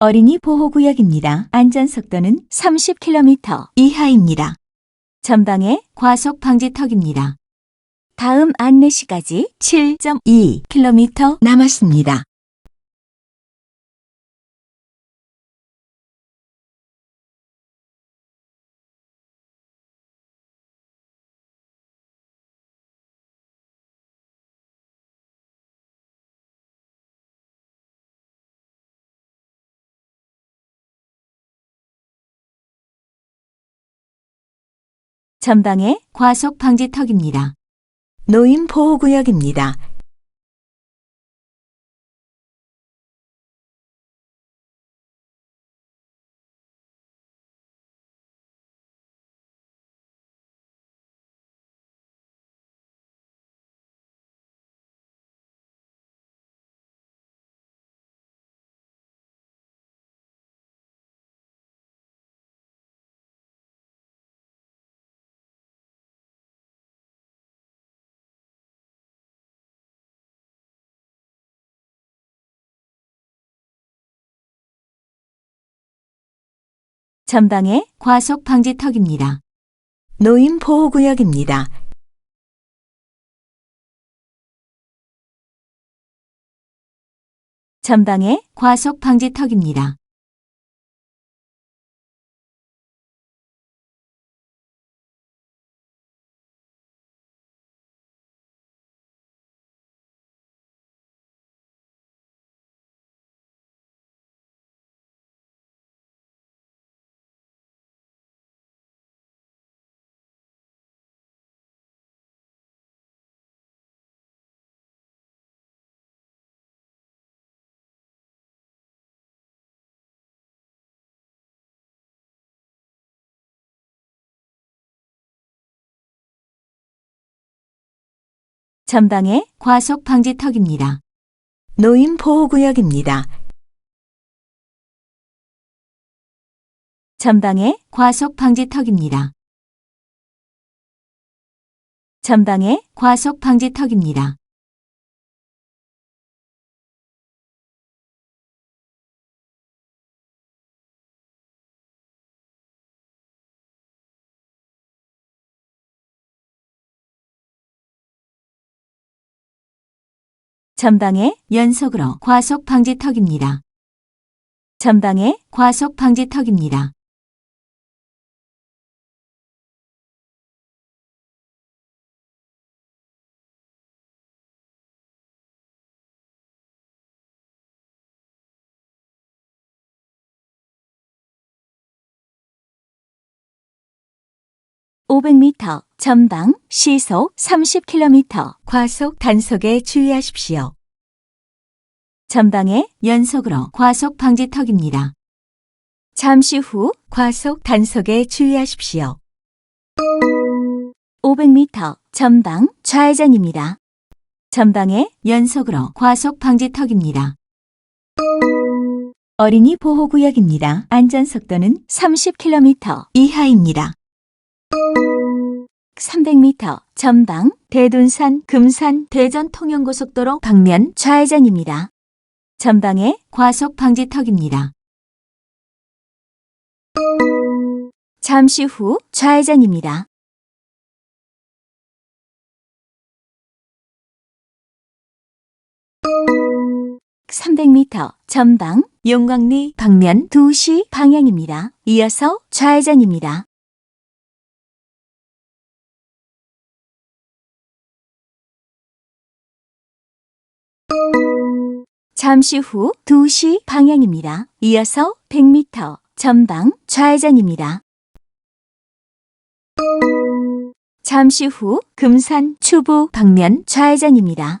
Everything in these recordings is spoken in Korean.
어린이 보호구역입니다. 안전속도는 30km 이하입니다. 전방에 과속 방지턱입니다. 다음 안내시까지 7.2km 남았습니다. 전방에 과속 방지턱입니다. 노인 보호구역입니다. 전방에 과속 방지턱입니다. 노인 보호구역입니다. 전방에 과속 방지턱입니다. 전방에 과속 방지턱입니다. 노인 보호구역입니다. 전방에 과속 방지턱입니다. 전방에 과속 방지턱입니다. 전방에 연속으로 과속 방지턱입니다. 전방에 과속 방지턱입니다. (500m) 전방 시속 (30km) 과속 단속에 주의하십시오. 전방에 연속으로 과속 방지턱입니다. 잠시 후 과속 단속에 주의하십시오. 500m 전방 좌회전입니다. 전방에 연속으로 과속 방지턱입니다. 어린이 보호구역입니다. 안전속도는 30km 이하입니다. 300m 전방 대둔산 금산 대전 통영고속도로 방면 좌회전입니다. 전방에 과속 방지턱입니다. 잠시 후 좌회전입니다. (300m) 전방 용광리 방면 2시 방향입니다. 이어서 좌회전입니다. 잠시 후 2시 방향입니다. 이어서 100m 전방 좌회전입니다. 잠시 후 금산 추부 방면 좌회전입니다.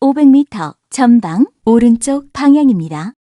500m 전방 오른쪽 방향입니다.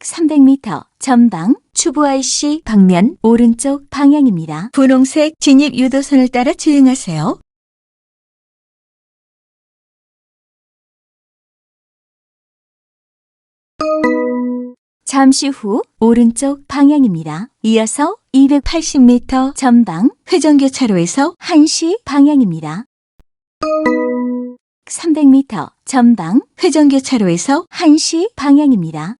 (300m) 전방 추부 IC 방면 오른쪽 방향입니다. 분홍색 진입 유도선을 따라 주행하세요. 잠시 후 오른쪽 방향입니다. 이어서 280m 전방 회전교차로에서 1시 방향입니다. 300m 전방 회전교차로에서 1시 방향입니다.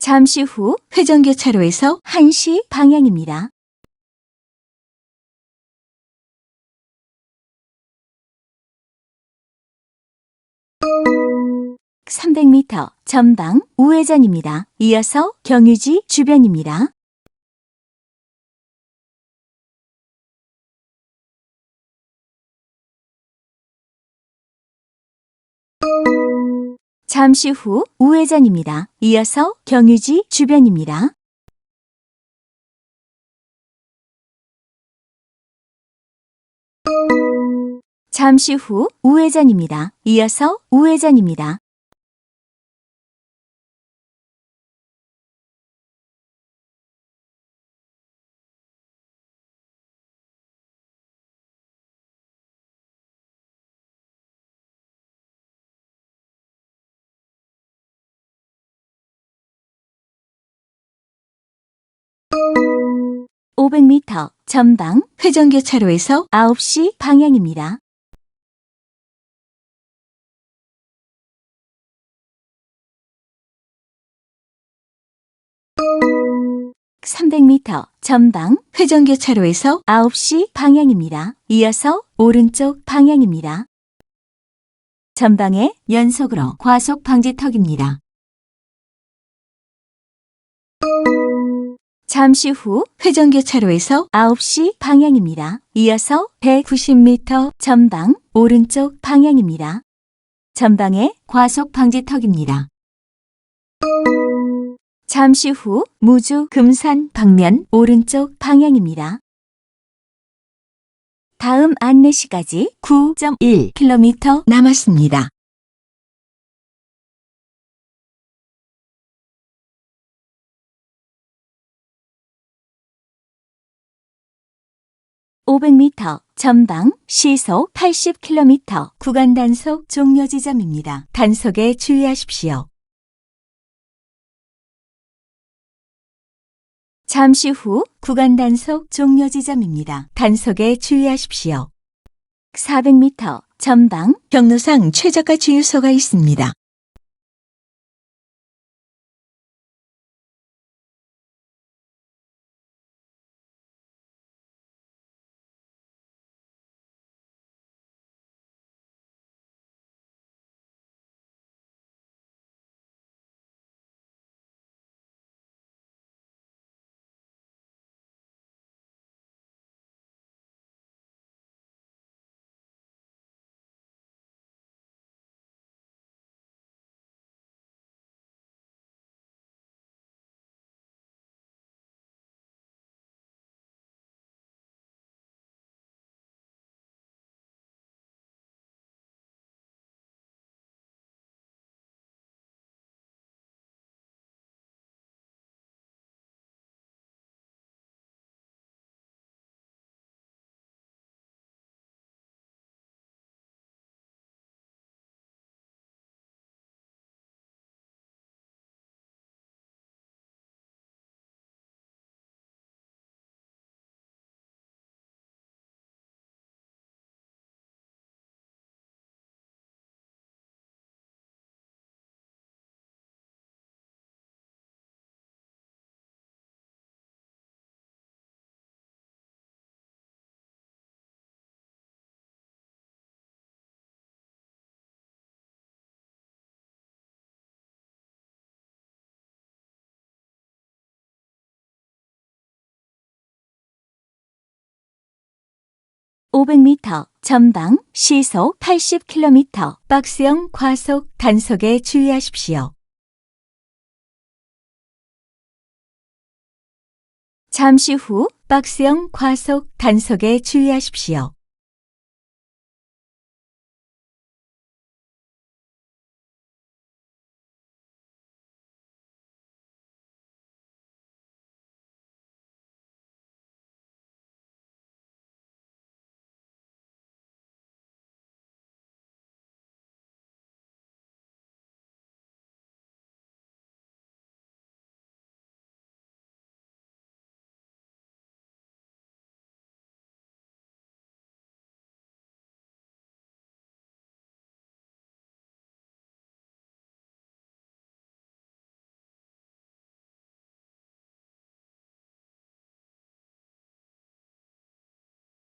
잠시 후 회전교차로에서 1시 방향입니다. (300m) 전방 우회전입니다. 이어서 경유지 주변입니다. 잠시 후 우회전입니다. 이어서 경유지 주변입니다. 잠시 후 우회전입니다. 이어서 우회전입니다. (500m) 전방 회전교차로에서 9시 방향입니다. (300m) 전방 회전교차로에서 9시 방향입니다. 이어서 오른쪽 방향입니다. 전방에 연속으로 과속 방지턱입니다. 잠시 후 회전교차로에서 9시 방향입니다. 이어서 190m 전방 오른쪽 방향입니다. 전방에 과속 방지턱입니다. 잠시 후 무주 금산 방면 오른쪽 방향입니다. 다음 안내시까지 9.1km 남았습니다. (500m) 전방 시속 (80km) 구간 단속 종료 지점입니다. 단속에 주의하십시오. 잠시 후 구간 단속 종료 지점입니다. 단속에 주의하십시오. 400m 전방 경로상 최저가 주유소가 있습니다. 500m, 전방 시속 80km, 박스형 과속 단속에 주의하십시오. 잠시 후 박스형 과속 단속에 주의하십시오.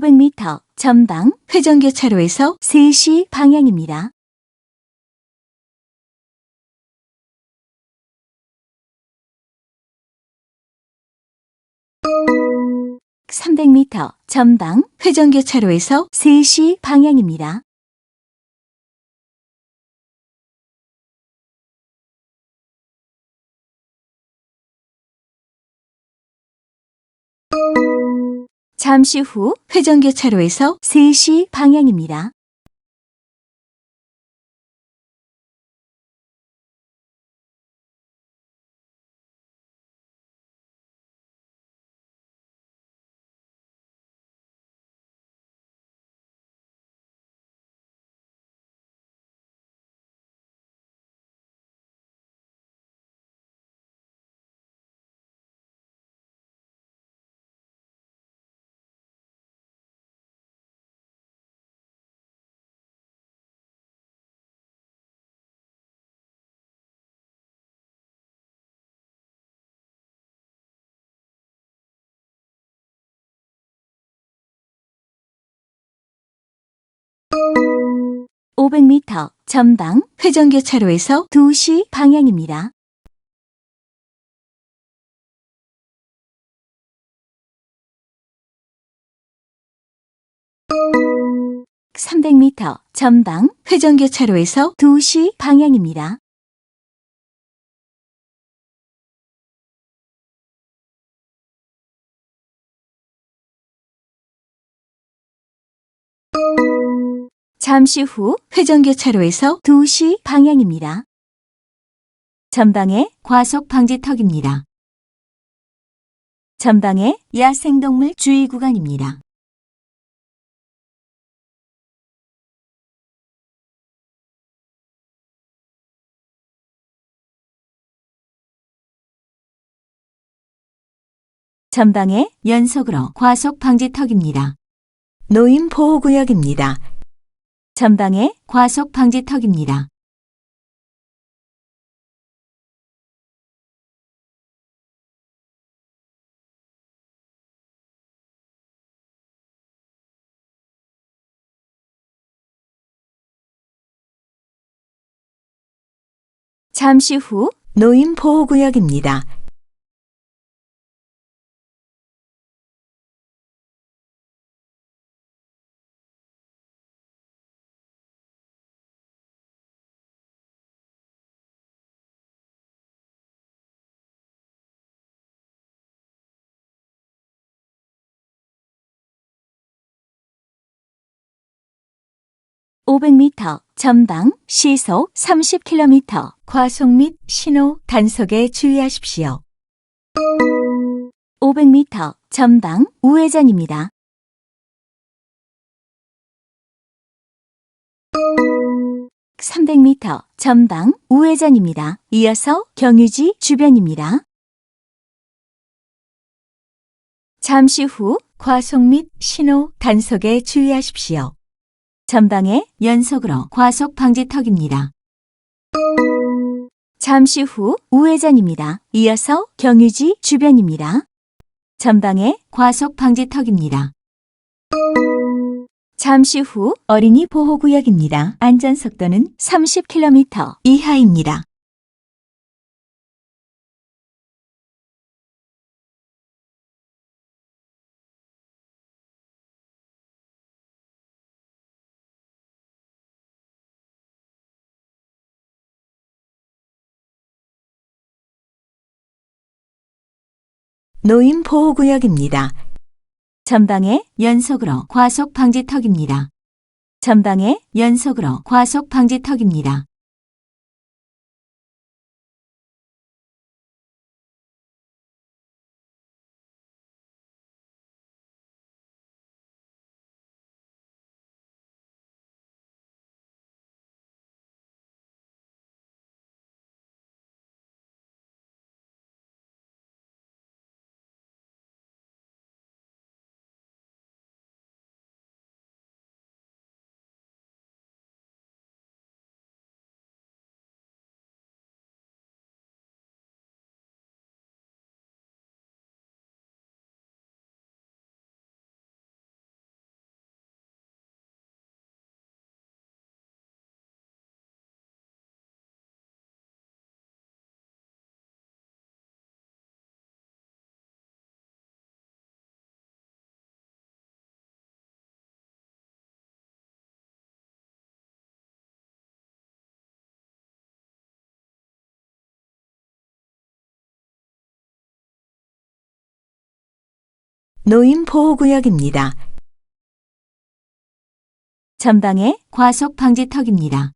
(500m) 전방 회전교차로에서 3시 방향입니다. (300m) 전방 회전교차로에서 3시 방향입니다. 잠시 후 회전교차로에서 3시 방향입니다. (500m) 전방 회전교차로에서 2시 방향입니다. (300m) 전방 회전교차로에서 2시 방향입니다. 잠시 후 회전교차로에서 2시 방향입니다. 전방에 과속 방지턱입니다. 전방에 야생동물 주의 구간입니다. 전방에 연속으로 과속 방지턱입니다. 노인 보호구역입니다. 전방에 과속 방지턱입니다. 잠시 후 노인 보호구역입니다. (500m) 전방 시속 (30km) 과속 및 신호 단속에 주의하십시오. (500m) 전방 우회전입니다. 300m 전방 우회전입니다. 이어서 경유지 주변입니다. 잠시 후 과속 및 신호 단속에 주의하십시오. 전방에 연속으로 과속 방지턱입니다. 잠시 후 우회전입니다. 이어서 경유지 주변입니다. 전방에 과속 방지턱입니다. 잠시 후 어린이 보호구역입니다. 안전속도는 30km 이하입니다. 노인 보호구역입니다. 전방에 연속으로 과속 방지턱입니다. 전방에 연속으로 과속 방지턱입니다. 노인 보호구역입니다. 전방에 과속 방지턱입니다.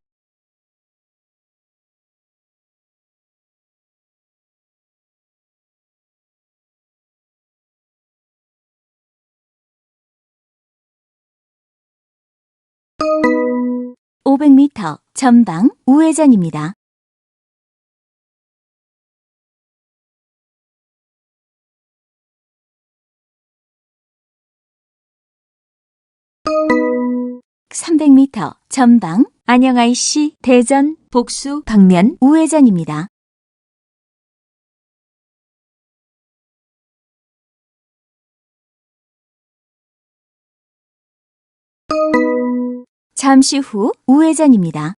(500m) 전방 우회전입니다. (300m) 전방 안녕 IC 대전 복수 방면 우회전입니다. 잠시 후 우회전입니다.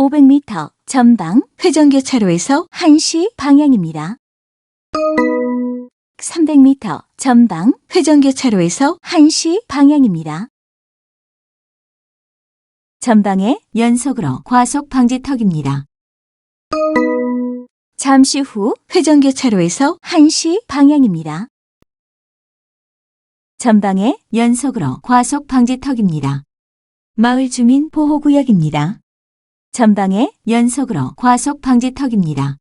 (500m) 전방 회전교차로에서 1시 방향입니다. 300m 전방 회전교차로에서 1시 방향입니다. 전방에 연속으로 과속 방지턱입니다. 잠시 후 회전교차로에서 1시 방향입니다. 전방에 연속으로 과속 방지턱입니다. 마을 주민 보호구역입니다. 전방에 연속으로 과속 방지턱입니다.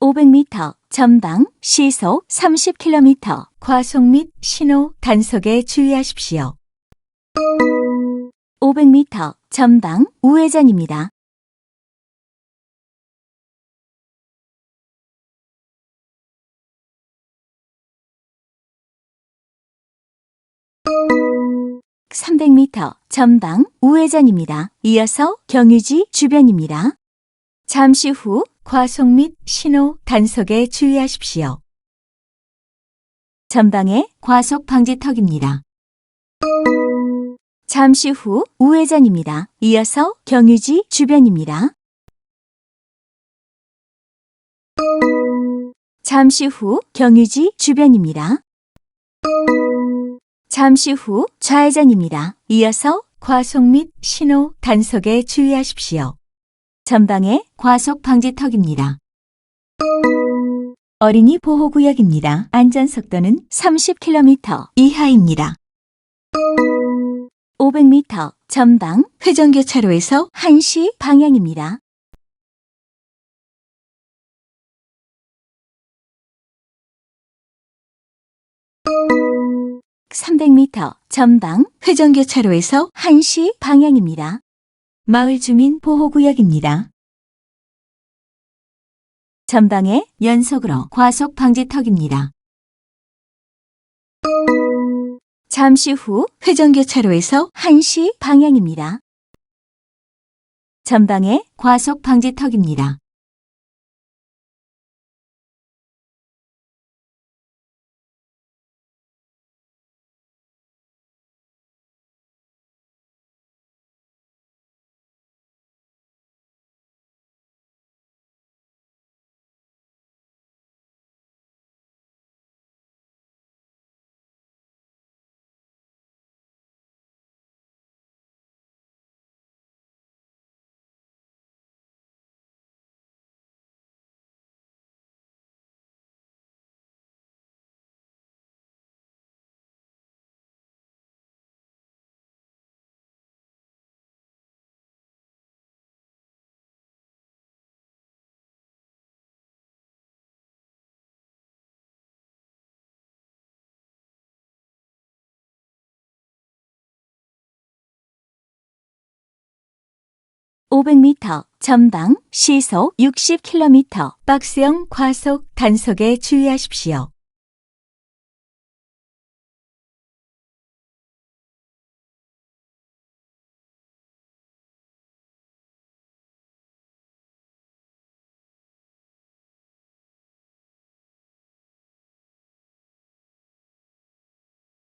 500m 전방 시속 30km 과속 및 신호 단속에 주의하십시오. 500m 전방 우회전입니다. (300m) 전방 우회전입니다. 이어서 경유지 주변입니다. 잠시 후 과속 및 신호 단속에 주의하십시오. 전방에 과속 방지턱입니다. 잠시 후 우회전입니다. 이어서 경유지 주변입니다. 잠시 후 경유지 주변입니다. 잠시 후 좌회전입니다. 이어서 과속 및 신호 단속에 주의하십시오. 전방에 과속 방지턱입니다. 어린이 보호구역입니다. 안전속도는 30km 이하입니다. 500m 전방 회전교차로에서 1시 방향입니다. (300m) 전방 회전교차로에서 1시 방향입니다. 마을 주민 보호구역입니다. 전방에 연속으로 과속 방지턱입니다. 잠시 후 회전교차로에서 1시 방향입니다. 전방에 과속 방지턱입니다. (500m) 전방 시속 (60km) 박스형 과속 단속에 주의하십시오.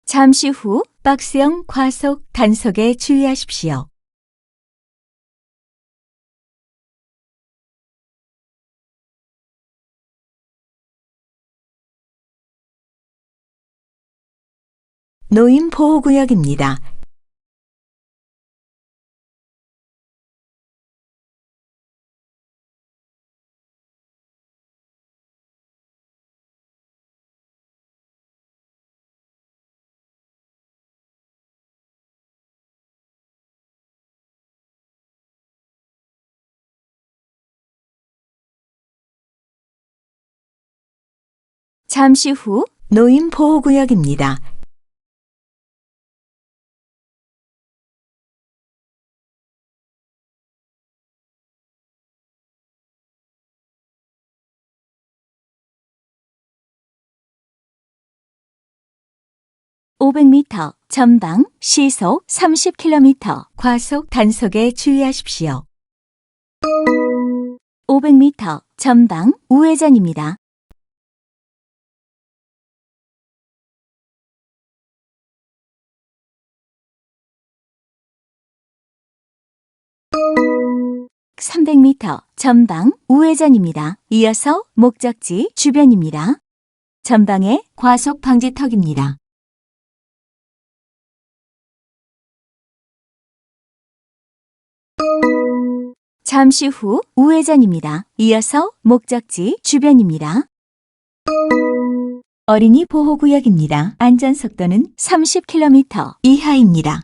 잠시 후 박스형 과속 단속에 주의하십시오. 노인 보호구역입니다. 잠시 후 노인 보호구역입니다. (500m) 전방 시속 (30km) 과속 단속에 주의하십시오. (500m) 전방 우회전입니다. (300m) 전방 우회전입니다. 이어서 목적지 주변입니다. 전방에 과속 방지턱입니다. 잠시 후 우회전입니다. 이어서 목적지 주변입니다. 어린이 보호구역입니다. 안전속도는 30km 이하입니다.